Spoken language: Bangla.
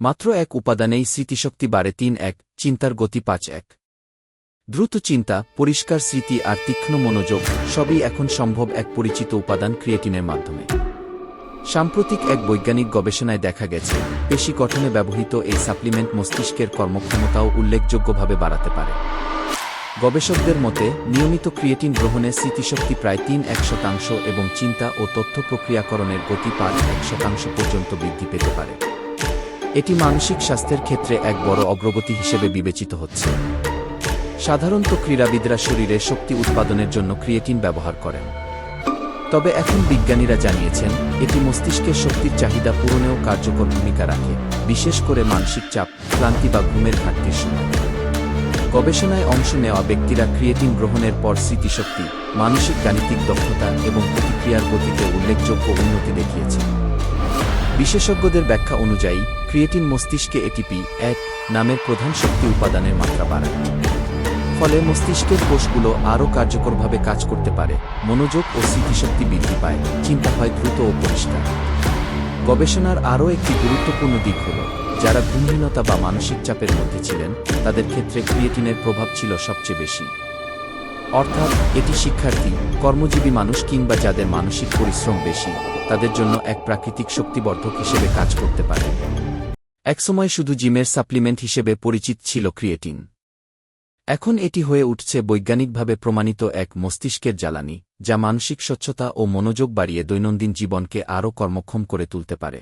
মাত্র এক উপাদানেই স্মৃতিশক্তি বাড়ে তিন এক, চিন্তার গতি পাঁচ এক। দ্রুত চিন্তা, পরিষ্কার স্মৃতি আর তীক্ষ্ণ মনোযোগ সবই এখন সম্ভব এক পরিচিত উপাদান ক্রিয়েটিনের মাধ্যমে। সাম্প্রতিক এক বৈজ্ঞানিক গবেষণায় দেখা গেছে, পেশি গঠনে ব্যবহৃত এই সাপ্লিমেন্ট মস্তিষ্কের কর্মক্ষমতাও উল্লেখযোগ্যভাবে বাড়াতে পারে। গবেষকদের মতে, নিয়মিত ক্রিয়েটিন গ্রহণে স্মৃতিশক্তি প্রায় তিন এক শতাংশ এবং চিন্তা ও তথ্য প্রক্রিয়াকরণের গতি পাঁচ এক শতাংশ পর্যন্ত বৃদ্ধি পেতে পারে। এটি মানসিক স্বাস্থ্যের ক্ষেত্রে এক বড় অগ্রগতি হিসেবে বিবেচিত হচ্ছে। সাধারণত ক্রীড়াবিদরা শরীরে শক্তি উৎপাদনের জন্য ক্রিয়েটিন ব্যবহার করেন। তবে এখন বিজ্ঞানীরা জানিয়েছেন, এটি মস্তিষ্কের শক্তির চাহিদা পূরণেও কার্যকর ভূমিকা রাখে, বিশেষ করে মানসিক চাপ, ক্লান্তি বা ঘুমের ঘাটতির সময়। গবেষণায় অংশ নেওয়া ব্যক্তিরা ক্রিয়েটিন গ্রহণের পর স্মৃতিশক্তি, মানসিক গাণিতিক দক্ষতা এবং প্রতিক্রিয়ার গতিতে উল্লেখযোগ্য উন্নতি দেখিয়েছে বিশেষজ্ঞদের ব্যাখ্যা অনুযায়ী, ক্রিয়েটিন মস্তিষ্কে এটিপি এক নামের প্রধান শক্তি উপাদানের মাত্রা বাড়ায়। ফলে মস্তিষ্কের কোষগুলো আরও কার্যকরভাবে কাজ করতে পারে, মনোযোগ ও স্মৃতিশক্তি বৃদ্ধি পায়, চিন্তা হয় দ্রুত ও পরিষ্কার। গবেষণার আরও একটি গুরুত্বপূর্ণ দিক হল, যারা ঘুমহীনতা বা মানসিক চাপের মধ্যে ছিলেন, তাদের ক্ষেত্রে ক্রিয়েটিনের প্রভাব ছিল সবচেয়ে বেশি। অর্থাৎ, এটি শিক্ষার্থী, কর্মজীবী মানুষ কিংবা যাদের মানসিক পরিশ্রম বেশি, তাদের জন্য এক প্রাকৃতিক শক্তিবর্ধক হিসেবে কাজ করতে পারে। একসময় শুধু জিমের সাপ্লিমেন্ট হিসেবে পরিচিত ছিল ক্রিয়েটিন। এখন এটি হয়ে উঠছে বৈজ্ঞানিকভাবে প্রমাণিত এক মস্তিষ্কের জ্বালানি, যা মানসিক স্বচ্ছতা ও মনোযোগ বাড়িয়ে দৈনন্দিন জীবনকে আরও কর্মক্ষম করে তুলতে পারে।